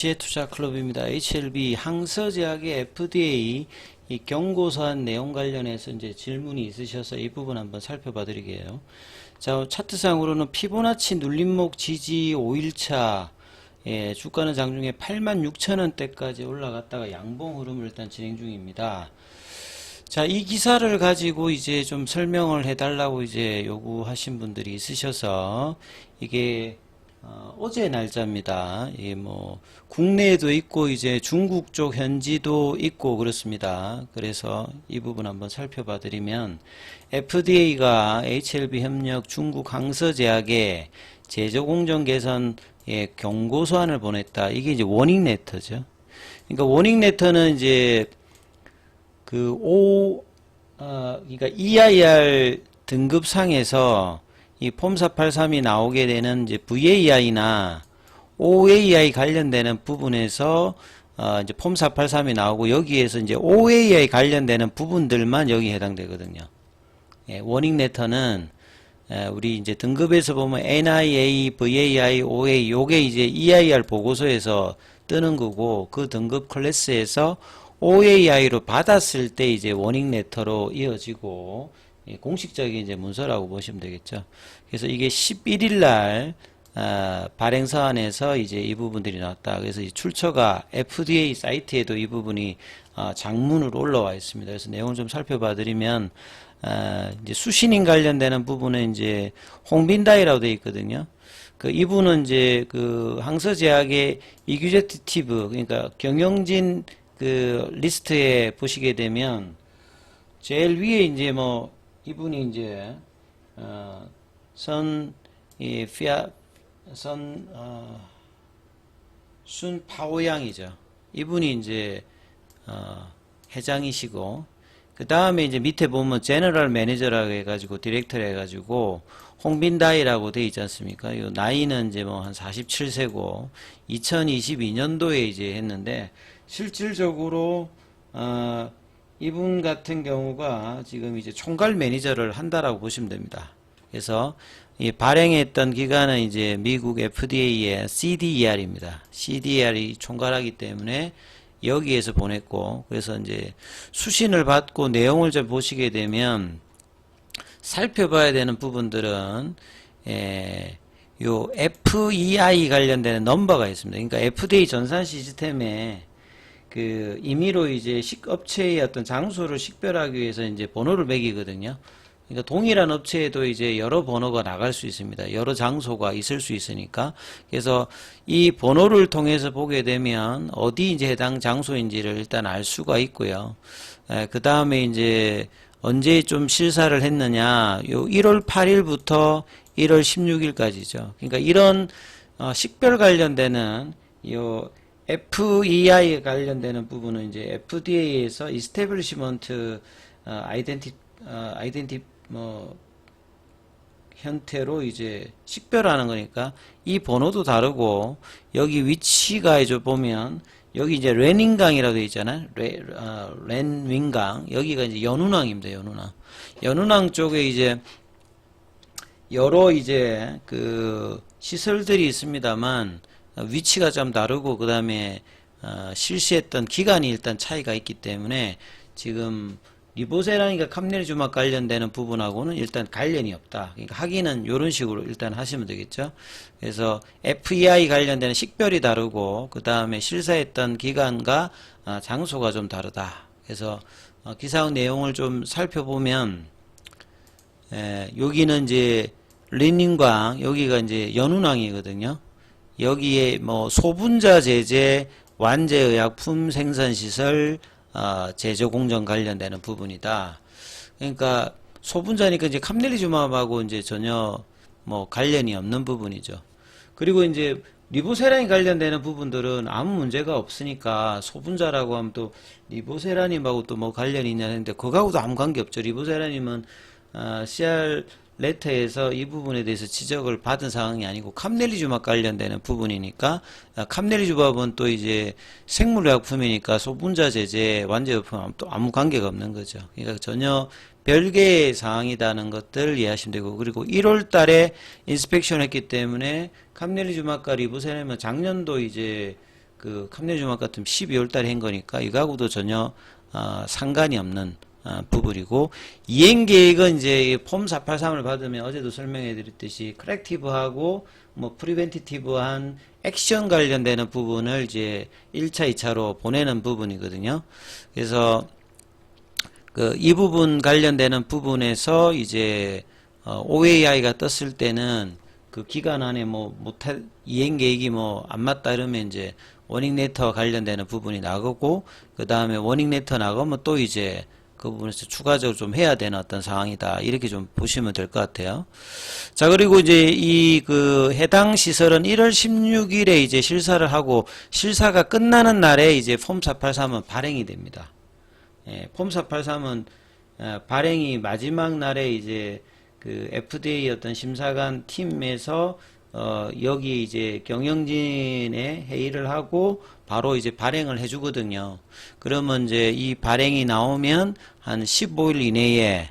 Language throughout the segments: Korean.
지혜투자클럽입니다. HLB 항서제약의 FDA 이 경고사안 내용 관련해서 이제 질문이 있으셔서 이 부분 한번 살펴봐 드리게요. 자, 차트상으로는 피보나치 눌림목 지지 5일차 예, 주가는 장중에 86,000원대까지 올라갔다가 양봉 흐름을 일단 진행 중입니다. 자, 이 기사를 가지고 이제 좀 설명을 해달라고 이제 요구하신 분들이 있으셔서 이게 어, 어제 날짜입니다. 예, 뭐 국내에도 있고 이제 중국 쪽 현지도 있고 그렇습니다. 그래서 이 부분 한번 살펴봐 드리면 FDA가 HLB 협력 중국 항서 제약에 제조 공정 개선 예, 경고 소환을 보냈다. 이게 이제 워닝 레터죠. 그러니까 워닝 레터는 이제 그 O 어 그러니까 EIR 등급상에서 이 폼 483이 나오게 되는 이제 VAI나 OAI 관련되는 부분에서 어 이제 폼 483이 나오고 여기에서 이제 OAI 관련되는 부분들만 여기 해당되거든요. 예, 워닝 레터는 에, 우리 이제 등급에서 보면 NIA, VAI, OA 요게 이제 EIR 보고서에서 뜨는 거고 그 등급 클래스에서 OAI로 받았을 때 이제 워닝 레터로 이어지고 예, 공식적인 이제 문서라고 보시면 되겠죠. 그래서 이게 11일 날 아, 발행 사안에서 이제 이 부분들이 나왔다. 그래서 이 출처가 FDA 사이트에도 이 부분이 아, 장문으로 올라와 있습니다. 그래서 내용을 좀 살펴봐 드리면 아, 이제 수신인 관련되는 부분은 이제 홍빈다이라고 되어 있거든요. 그 이분은 이제 그 항서제약의 이규제티티브 그러니까 경영진 그 리스트에 보시게 되면 제일 위에 이제 뭐 이분이 이제 어 선이 피아 선 어 순파오양이죠. 이분이 이제 어 회장이시고 그 다음에 이제 밑에 보면 제너럴 매니저라고 해가지고 디렉터라 해가지고 홍빈다이라고 돼 있지 않습니까? 요 나이는 이제 뭐 한 47세고 2022년도에 이제 했는데 실질적으로 어 이분 같은 경우가 지금 이제 총괄 매니저를 한다라고 보시면 됩니다. 그래서 이 발행했던 기관은 이제 미국 FDA의 CDER입니다. CDER이 총괄하기 때문에 여기에서 보냈고 그래서 이제 수신을 받고 내용을 좀 보시게 되면 살펴봐야 되는 부분들은 에, 요 FEI 관련되는 넘버가 있습니다. 그러니까 FDA 전산 시스템에 그 임의로 이제 식 업체의 어떤 장소를 식별하기 위해서 이제 번호를 매기거든요. 그러니까 동일한 업체에도 이제 여러 번호가 나갈 수 있습니다. 여러 장소가 있을 수 있으니까. 그래서 이 번호를 통해서 보게 되면 어디 이제 해당 장소인지를 일단 알 수가 있고요. 그 다음에 이제 언제 좀 실사를 했느냐. 요 1월 8일부터 1월 16일까지죠. 그러니까 이런 어, 식별 관련되는 요 FEI 관련되는 부분은 이제 FDA에서 이스테블리시먼트 어, 아이덴티 어, 아이덴티 뭐 형태로 이제 식별하는 거니까 이 번호도 다르고 여기 위치가 이제 보면 여기 이제 레닌강이라고 되어 있잖아요. 레, 어, 렌윙강 여기가 이제 연운항입니다. 연운항. 연운항 쪽에 이제 여러 이제 그 시설들이 있습니다만 위치가 좀 다르고 그 다음에 어, 실시했던 기간이 일단 차이가 있기 때문에 지금 리보세라니까 캄넬 주막 관련되는 부분하고는 일단 관련이 없다. 그러니까 확인은 이런 식으로 일단 하시면 되겠죠. 그래서 FEI 관련되는 식별이 다르고 그 다음에 실사했던 기간과 어, 장소가 좀 다르다. 그래서 어, 기사의 내용을 좀 살펴보면 에, 여기는 이제 린닝광 여기가 이제 연운항이거든요. 여기에 뭐 소분자 제재, 완제의약품 생산시설, 어, 제조 공정 관련되는 부분이다. 그러니까 소분자니까 이제 캄넬리주마하고 이제 전혀 뭐 관련이 없는 부분이죠. 그리고 이제 리보세란이 관련되는 부분들은 아무 문제가 없으니까 소분자라고 하면 또 리보세라님하고 또 뭐 관련이 있냐는데 그거하고도 아무 관계 없죠. 리보세라님은 어, CR 레터에서 이 부분에 대해서 지적을 받은 상황이 아니고 캄넬리주막 관련되는 부분이니까 아, 캄넬리주밥은 또 이제 생물의약품이니까 소분자 제재 완제의약품 또 아무 관계가 없는 거죠. 그러니까 전혀 별개의 사항이라는 것들 이해하시면 되고 그리고 1월 달에 인스펙션 했기 때문에 캄넬리주막과 리보세라는 작년도 이제 그 캄내주막 같은 12월 달에 한 거니까 이거하고도 전혀 어, 상관이 없는 어, 부분이고 이행 계획은 이제 폼 483을 받으면 어제도 설명해 드렸듯이 크랙티브하고 뭐 프리벤티티브한 액션 관련되는 부분을 이제 1차, 2차로 보내는 부분이거든요. 그래서 그 이 부분 관련되는 부분에서 이제 어, OAI가 떴을 때는 그 기간 안에 뭐 못할 이행 계획이 뭐 안 맞다 이러면 이제 워닝 레터 관련되는 부분이 나가고 그 다음에 워닝 레터 나가면 또 이제 그 부분에서 추가적으로 좀 해야 되는 어떤 상황이다 이렇게 좀 보시면 될 것 같아요. 자 그리고 이제 이 그 해당 시설은 1월 16일에 이제 실사를 하고 실사가 끝나는 날에 이제 폼 483은 발행이 됩니다. 예, 폼 483은 어, 발행이 마지막 날에 이제 그 FDA 어떤 심사관 팀에서 어, 여기 이제 경영진의 회의를 하고 바로 이제 발행을 해주거든요. 그러면 이제 이 발행이 나오면 한 15일 이내에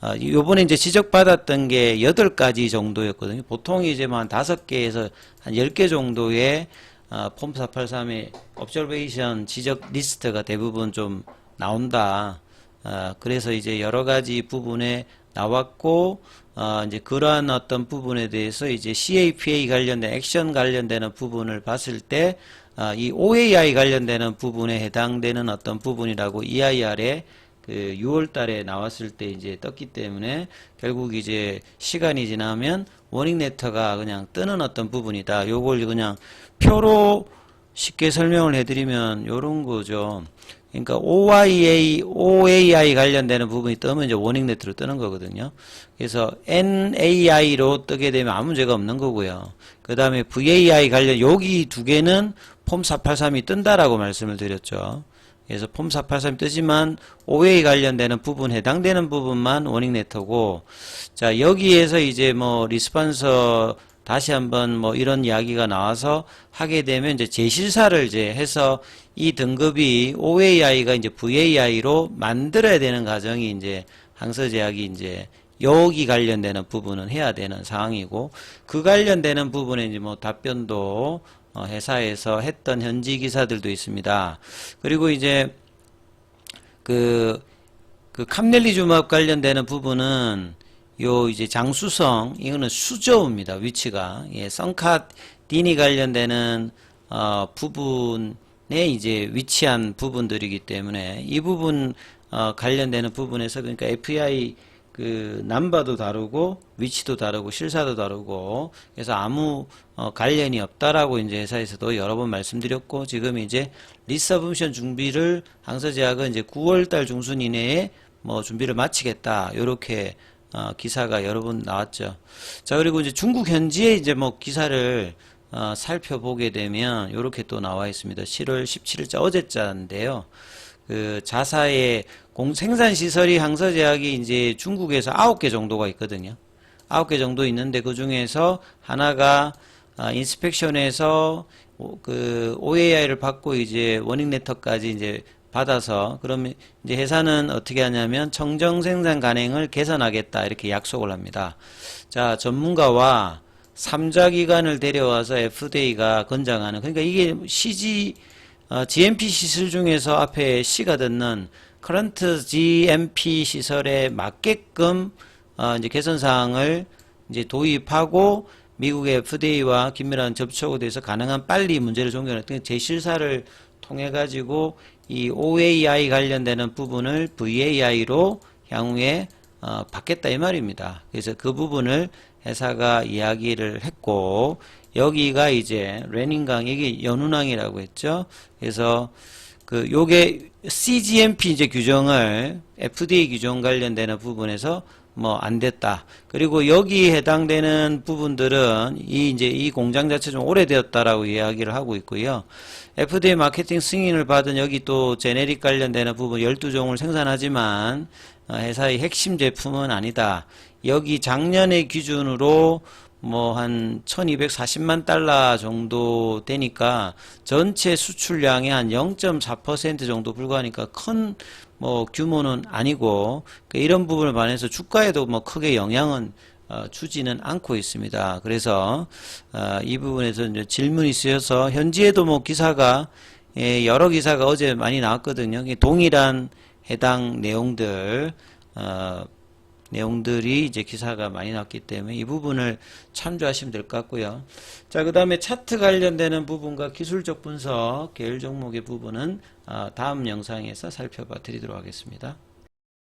어, 요번에 이제 지적받았던 게 8가지 정도였거든요. 보통 이제 뭐한 5개에서 한 10개 정도의 어, 폼 483의 observation 지적 리스트가 대부분 좀 나온다. 어, 그래서 이제 여러 가지 부분에 나왔고, 어, 이제 그러한 어떤 부분에 대해서 이제 CAPA 관련된 액션 관련되는 부분을 봤을 때, 어, 이 OAI 관련되는 부분에 해당되는 어떤 부분이라고 EIR에 그 6월 달에 나왔을 때 이제 떴기 때문에 결국 이제 시간이 지나면 워닝 레터가 그냥 뜨는 어떤 부분이다. 요걸 그냥 표로 쉽게 설명을 해드리면 요런 거죠. 그러니까 OIA, OAI 관련되는 부분이 뜨면 이제 워닝 레터로 뜨는 거거든요. 그래서 NAI로 뜨게 되면 아무 문제가 없는 거고요. 그 다음에 VAI 관련, 여기 두 개는 폼 483이 뜬다라고 말씀을 드렸죠. 그래서 폼 483이 뜨지만 OA 관련되는 부분, 해당되는 부분만 워닝 레터고, 자, 여기에서 이제 뭐 리스판서 다시 한번 뭐 이런 이야기가 나와서 하게 되면 이제 재실사를 이제 해서 이 등급이 OAI가 이제 VAI로 만들어야 되는 과정이 이제 항서제약이 이제 여기 관련되는 부분은 해야 되는 상황이고 그 관련되는 부분에 이제 뭐 답변도 어, 회사에서 했던 현지 기사들도 있습니다. 그리고 이제 그, 그 캄넬리주맙 관련되는 부분은 요 이제 장수성 이거는 수저입니다 위치가. 예 썬카디니 관련되는 어 부분에 이제 위치한 부분들이기 때문에 이 부분 어 관련되는 부분에서 그러니까 FEI 그 남바도 다르고 위치도 다르고 실사도 다르고 그래서 아무 어 관련이 없다라고 이제 회사에서도 여러 번 말씀드렸고 지금 이제 리서브션 준비를 항서제약은 이제 9월달 중순 이내에 뭐 준비를 마치겠다 요렇게 어, 기사가 여러 번 나왔죠. 자, 그리고 이제 중국 현지에 이제 뭐 기사를 어, 살펴보게 되면 이렇게 또 나와 있습니다. 7월 17일자 어제자인데요. 그 자사의 공 생산 시설이 항서 제약이 이제 중국에서 9개 정도가 있거든요. 9개 정도 있는데 그 중에서 하나가 아, 인스펙션에서 오- 그 OAI를 받고 이제 워닝 레터까지 이제 받아서 그러면 이제 회사는 어떻게 하냐면 청정 생산 간행을 개선하겠다 이렇게 약속을 합니다. 자, 전문가와 삼자 기관을 데려와서 FDA가 권장하는 그러니까 이게 CG 어, GMP 시설 중에서 앞에 C가 듣는 커런트 GMP 시설에 맞게끔 어, 이제 개선 사항을 이제 도입하고 미국의 FDA와 긴밀한 접촉에 대해서 가능한 빨리 문제를 종결하는 그러니까 재실사를 통해 가지고 이 OAI 관련되는 부분을 VAI로 향후에 어, 받겠다 이 말입니다. 그래서 그 부분을 회사가 이야기를 했고 여기가 이제 레닌강 이게 연운항이라고 했죠. 그래서 그 요게 CGMP 이제 규정을 FDA 규정 관련되는 부분에서 뭐 안 됐다. 그리고 여기 해당되는 부분들은 이 이제 이 공장 자체 좀 오래되었다라고 이야기를 하고 있고요. FDA 마케팅 승인을 받은 여기 또 제네릭 관련되는 부분 12종을 생산하지만 어, 회사의 핵심 제품은 아니다. 여기 작년의 기준으로 뭐한 1240만 달러 정도 되니까 전체 수출량의 한 0.4% 정도 불과하니까 큰 뭐 규모는 아니고 그 이런 부분을 반해서 주가에도 뭐 크게 영향은 어, 주지는 않고 있습니다. 그래서 어, 이 부분에서 이제 질문이 있어서 현지에도 뭐 기사가 예, 여러 기사가 어제 많이 나왔거든요. 동일한 해당 내용들 어, 내용들이 이제 기사가 많이 나왔기 때문에 이 부분을 참조하시면 될 것 같고요. 자, 그 다음에 차트 관련되는 부분과 기술적 분석, 계열 종목의 부분은 어, 다음 영상에서 살펴봐 드리도록 하겠습니다.